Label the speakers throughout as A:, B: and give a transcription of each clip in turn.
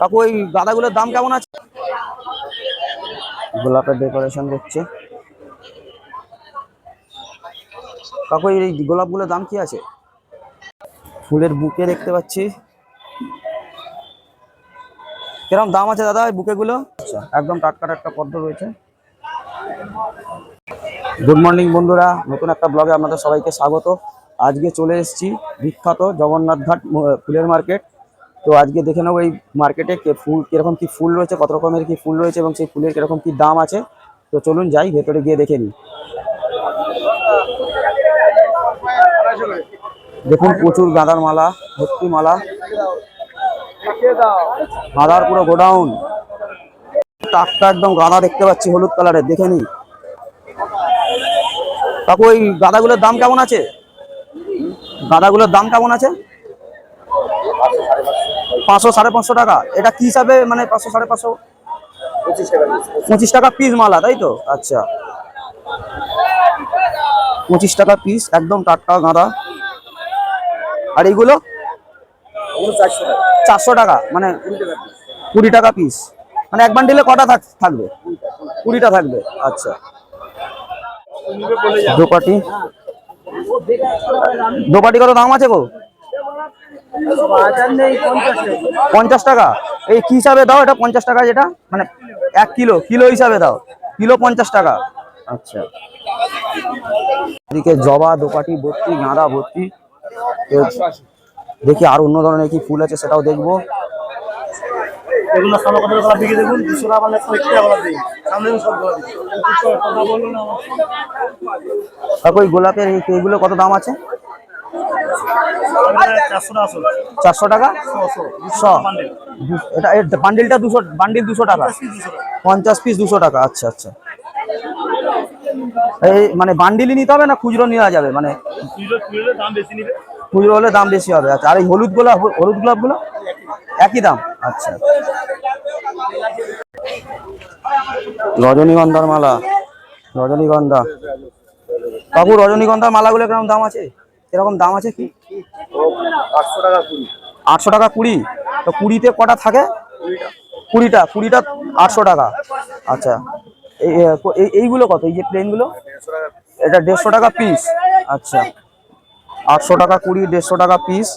A: কাকু ওই গাঁদাগুলোর দাম কেমন আছে? গোলাপের ডেকোরেশন করছে কাকু এই গোলাপগুলোর দাম কি আছে? ফুলের বুকে দেখতে পাচ্ছি। কীরকম দাম আছে দাদা এই বুকেগুলো? আচ্ছা একদম টাটকা টাটকা পদ্ম রয়েছে। গুড মর্নিং বন্ধুরা নতুন একটা ব্লগে আপনাদের সবাইকে স্বাগত। আজকে চলে এসেছি বিখ্যাত জগন্নাথ ঘাট ফুলের মার্কেট তো আজকে দেখে নেব এই মার্কেটে কে ফুল, কীরকম কি ফুল রয়েছে, কত রকমের কি ফুল রয়েছে এবং সেই ফুলের কীরকম কি দাম আছে। তো চলুন যাই, ভেতরে গিয়ে দেখে নিই। দেখুন, প্রচুর গাঁদার মালা, ভর্তি মালা। গাঁদার পুরো গোডাউন। টাটকা একদম গাঁদা দেখতে পাচ্ছি, হলুদ কালারের, দেখে নি কাকু, ওই গাঁদাগুলোর দাম কেমন আছে? গাঁদাগুলোর দাম কেমন আছে? পাঁচশো, সাড়ে পাঁচশো টাকা? এটা কি হিসাবে মানে পাঁচশো, সাড়ে পাঁচশো? পঁচিশ টাকা পিস মালা, তাই তো? আচ্ছা। পঁচিশ টাকা পিস একদম টাটকা গাঁদা। আর এইগুলো চারশো টাকা মানে কুড়ি টাকা পিস মানে এক বান্ডিলে কটা থাক- থাকবে? কুড়িটা থাকবে আচ্ছা। দোপাটি? দোপাটি কত দাম আছে গো? পঞ্চাশ টাকা। এই কি হিসাবে দাও এটা? পঞ্চাশ টাকা যেটা? মানে এক কিলো। কিলো হিসাবে দাও। কিলো পঞ্চাশ টাকা। আচ্ছা। এদিকে জবা দোপাটি ভর্তি গাঁদা ভর্তি। দেখি আর অন্য ধরনের কি ফুল আছে সেটাও দেখব।
B: এগুলো সামনে কত টাকা বিক্রি দেখুন দুশো টাকা মানে একশো টাকা দিই সামনে সব
A: গোলাপের এইগুলো কত দাম আছে?
B: চারশো টাকা
A: এটা বান্ডিলটা দুশো বান্ডিল দুশো টাকা? পঞ্চাশ পিস দুশো টাকা। আচ্ছা আচ্ছা। এই মানে বান্ডিলই নিতে হবে না খুচরো নেওয়া যাবে? মানে খুচরো হলে দাম বেশি হবে। আচ্ছা আর এই হলুদ গোলাপ হলুদ গোলাপগুলো? একই দাম? আচ্ছা। রজনীগন্ধার মালা। রজনীগন্ধা। কাকু রজনীগন্ধার মালাগুলো কীরকম দাম আছে? কীরকম দাম আছে কি?
B: আটশো টাকা কুড়ি।
A: আটশো টাকা কুড়ি? তো কুড়িতে কটা থাকে? কুড়িটা। কুড়িটা। আটশো টাকা। আচ্ছা। এই এই- এইগুলো কত? এই যে প্লেনগুলো এটা দেড়শো টাকা পিস আচ্ছা। আটশো টাকা কুড়ি দেড়শো টাকা পিস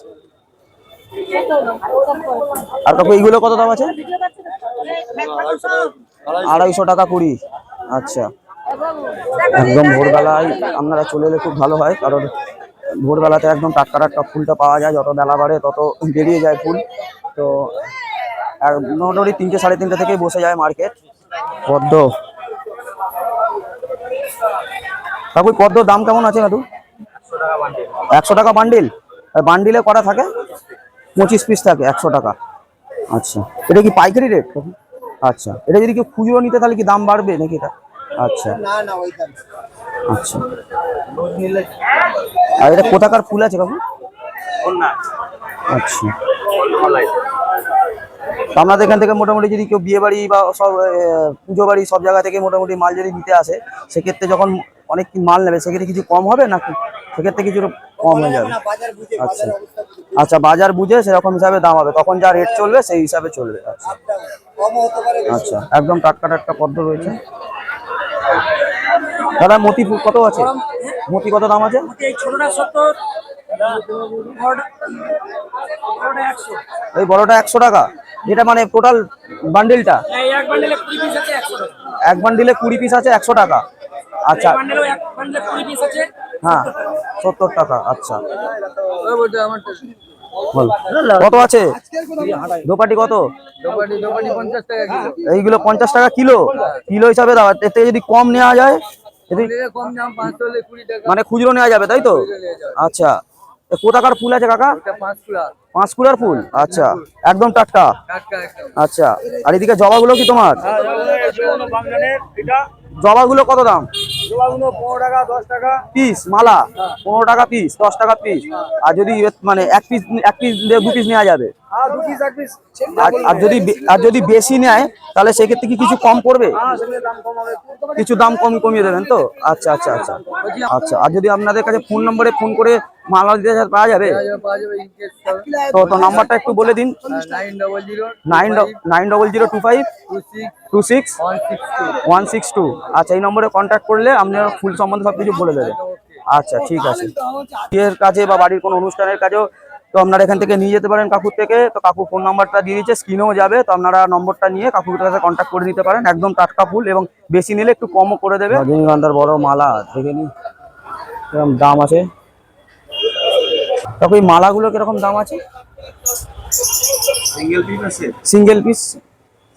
A: আর কাকু এইগুলো কত দাম আছে? আড়াইশো টাকা কুড়ি। আচ্ছা। একদম ভোরবেলায় আপনারা চলে এলে খুব ভালো হয় কারণ ভোরবেলাতে একদম টাটকা টাটকা ফুলটা পাওয়া যায়, যত বেলা বাড়ে তত বেরিয়ে যায় ফুল। তো মোটামুটি তিনটে সাড়ে তিনটে থেকেই বসে যায় মার্কেট। পদ্ম। কাকু পদ্মর দাম কেমন আছে দাদু? একশো টাকা বান্ডিল। বান্ডিলে করা থাকে? পঁচিশ পিস থাকে, একশো টাকা। আচ্ছা। এটা কি পাইকারি রেট আচ্ছা। এটা যদি কেউ খুচরো নিতে, তাহলে কি দাম বাড়বে নাকি এটা? আচ্ছা। আচ্ছা। আর এটা কোথাকার ফুল আছে কাকু? আচ্ছা। আপনাদের এখান থেকে মোটামুটি যদি কেউ বিয়ে বাড়ি বা সব পুজো বাড়ি সব জায়গা থেকে মোটামুটি মাল যদি নিতে আসে সেক্ষেত্রে যখন অনেক কি মাল নেবে সেক্ষেত্রে কিছু কম হবে নাকি? সেক্ষেত্রে কিছু কম হয়ে যাবে। আচ্ছা। আচ্ছা বাজার বুঝে সেরকম হিসাবে দাম হবে। তখন যা রেট চলবে সেই হিসাবে চলবে। আচ্ছা। আচ্ছা একদম টাটকা টাটকা পদ্ম রয়েছে। দাদা মতি ফুল কত আছে? মতি কত দাম আছে?
B: এই
A: বড়টা একশো। টাকা। এটা মানে টোটাল বান্ডিলটা
B: এক বান্ডেলে কুড়ি পিস আছে একশো টাকা।
A: বান্ডিলে কুড়ি পিস আছে একশো টাকা। আচ্ছা।
B: বান্ডেলেও এক বান্ডেলে কুড়ি পিস আছে
A: হ্যাঁ। সত্তর টাকা। আচ্ছা। কত আছে? দোপাটি কত? এইগুলো পঞ্চাশ টাকা কিলো। কিলো হিসাবে দাও। এতে যদি কম নেওয়া যায় মানে খুচরো নেওয়া যাবে তাই তো? আচ্ছা। এ কোথাকার ফুল আছে কাকা? পাঁচ কুলার ফুল? আচ্ছা। একদম টাটকা? আচ্ছা। আর এদিকে জবাগুলো কি তোমার?
B: এটা
A: জবাগুলো কত দাম? পিস মালা? পনেরো টাকা পিস দশ টাকা পিস। আর যদি মানে এক পিস এক পিস দু পিস নেওয়া যাবে?
B: আর পিস
A: আর যদি আর যদি বেশি নেয় তাহলে সেক্ষেত্রে কি কিছু কম পড়বে?
B: হ্যাঁ দাম
A: কিছু দাম কম কমিয়ে দেবেন তো? আচ্ছা আচ্ছা আচ্ছা। আচ্ছা আর যদি আপনাদের কাছে ফোন নম্বরে ফোন করে মালা দিতে পাওয়া যাবে?
C: পাওয়া যাবে ইনকেস
A: তো তো নাম্বারটা একটু বলে দিন।
C: Nine double zero
A: nine nine double zero two five
C: two six one six two
A: আচ্ছা এই নম্বরে কন্ট্যাক্ট করলে আপনি ফুল সম্বন্ধে সব কিছু বলে দেবেন আচ্ছা ঠিক আছে। বিয়ের কাজে বা বাড়ির কোনো অনুষ্ঠানের কাজেও তো আপনারা এখান থেকে নিয়ে যেতে পারেন কাকুর থেকে। তো কাকু ফোন নাম্বারটা দিয়ে দিচ্ছে স্ক্রিনেও যাবে তো আপনারা নম্বরটা নিয়ে কাকুর সাথে কন্ট্যাক্ট করে নিতে পারেন। একদম টাটকা ফুল এবং বেশি নিলে একটু কমও করে দেবে। রজনীগন্ধার বড় মালা দেখে নি দাম আছে? কাকু এই মালাগুলো কীরকম দাম আছে?
B: সিঙ্গেল পিস আছে
A: সিঙ্গেল পিস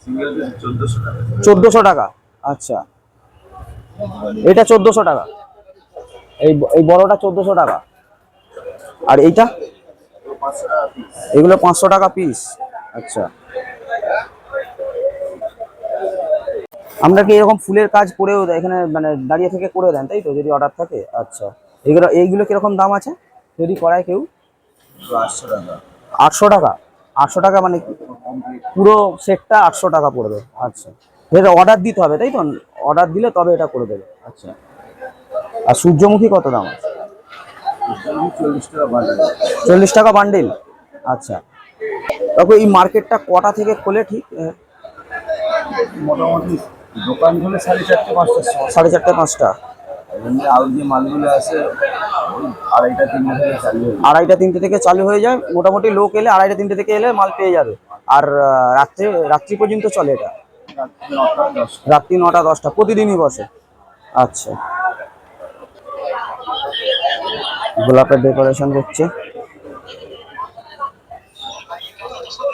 B: সিঙ্গেল পিস চোদ্দশো টাকা।
A: চোদ্দোশো টাকা আচ্ছা। এটা চোদ্দোশো টাকা। এই এই বড়টা চোদ্দোশো টাকা। আর এইটা? এগুলো পাঁচশো টাকা পিস আচ্ছা। আমরা কি এরকম ফুলের কাজ করেও দেয়- এখানে মানে দাঁড়িয়ে থেকে করে দেন তাই তো? যদি অর্ডার থাকে আচ্ছা। এগুলো এইগুলো কীরকম দাম আছে? যদি করায় কেউ?
B: আটশো টাকা।
A: আটশো টাকা আটশো টাকা মানে পুরো সেটটা আটশো টাকা পড়বে আচ্ছা। এটা অর্ডার দিতে হবে তাই তো? অর্ডার দিলে তবে এটা করে দেবে। আচ্ছা। আর সূর্যমুখী কত দাম? আছে
B: চল্লিশ টাকা
A: বান্ডিল আচ্ছা। তারপর এই মার্কেটটা কটা থেকে খোলে ঠিক?
B: মোটামুটি দোকান খুলে সাড়ে চারটে সময়।
A: সাড়ে চারটে পাঁচটা।
B: এমনি আউট যে মালগুলো আছে আড়াইটা তিনটে থেকে চালু হয়ে যায়।
A: আড়াইটা তিনটে থেকে চালু হয়ে যায়। মোটামুটি লোক এলে আড়াইটা তিনটে থেকে এলে মাল পেয়ে যাবে। আর রাত্রে রাত্রি পর্যন্ত চলে এটা?
B: রাত্রি নটা দশটা
A: প্রতিদিনই বসে? আচ্ছা। গোলাপের ডেকোরেশন করছে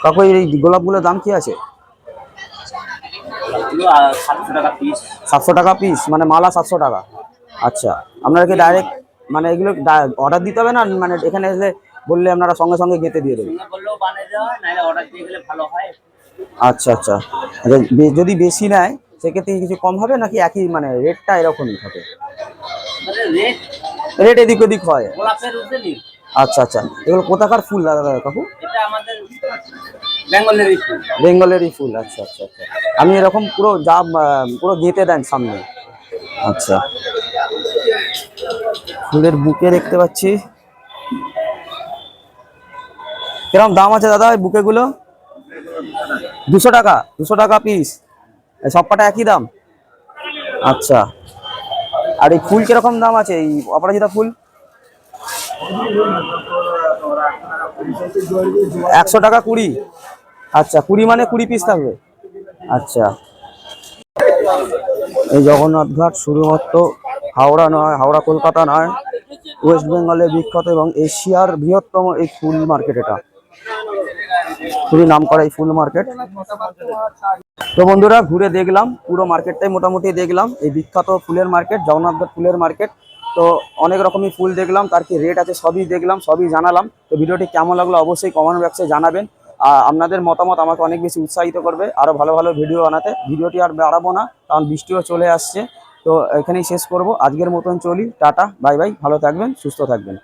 A: কাকু এই গোলাপগুলোর দাম কি আছে?
B: সাতশো টাকা পিস
A: মানে মালা সাতশো টাকা। আচ্ছা আপনারা কি ডাইরেক্ট মানে এগুলো অর্ডার দিতে হবে না? মানে এখানে এসে বললে আপনারা সঙ্গে সঙ্গে গেঁথে দিয়ে দেবেন। আচ্ছা আচ্ছা। আচ্ছা, যদি বেশি নেয় সেক্ষেত্রে কিছু কম হবে নাকি একই মানে রেটটা এরকমই থাকে?
D: মানে রেট
A: রেট এদিক ওদিক হয়। আচ্ছা আচ্ছা। এগুলো কোথাকার ফুল দাদা দাদা কাকু? বেঙ্গলেরই ফুল আচ্ছা আচ্ছা আচ্ছা। আপনি এরকম পুরো যা পুরো গেঁথে দেন সামনে। আচ্ছা। ফুলের বুকে দেখতে পাচ্ছি। কীরকম দাম আছে দাদা বুকেগুলো? দুশো টাকা দুশো টাকা পিস সব কটা একই দাম? আচ্ছা। আর এই ফুল কীরকম দাম আছে? এই অপরাজিতা ফুল? একশো টাকা কুড়ি। আচ্ছা কুড়ি মানে কুড়ি পিস থাকবে। আচ্ছা। এই জগন্নাথ ঘাট শুধুমাত্র হাওড়া নয়, হাওড়া কলকাতা নয়, ওয়েস্ট বেঙ্গলের বিখ্যাত এবং এশিয়ার বৃহত্তম এই ফুল মার্কেট এটা। খুবই নাম করা এই ফুল মার্কেট। তো বন্ধুরা, ঘুরে দেখলাম, পুরো মার্কেটটাই মোটামুটি দেখলাম, এই বিখ্যাত ফুলের মার্কেট জগন্নাথদার ফুলের মার্কেট। তো অনেক রকমই ফুল দেখলাম, তার কি রেট আছে সবই দেখলাম, সবই জানালাম। তো ভিডিওটি কেমন লাগল অবশ্যই কমেন্ট বক্সে জানাবেন। আর আপনাদের মতামত আমাকে অনেক বেশি উৎসাহিত করবে আরও ভালো ভালো ভিডিও বানাতে। ভিডিওটি আর বাড়াবো না, কারণ বৃষ্টিও চলে আসছে। তো এখানেই শেষ করব। আজকের মতন চলি। টাটা বাই বাই ভালো থাকবেন সুস্থ থাকবেন।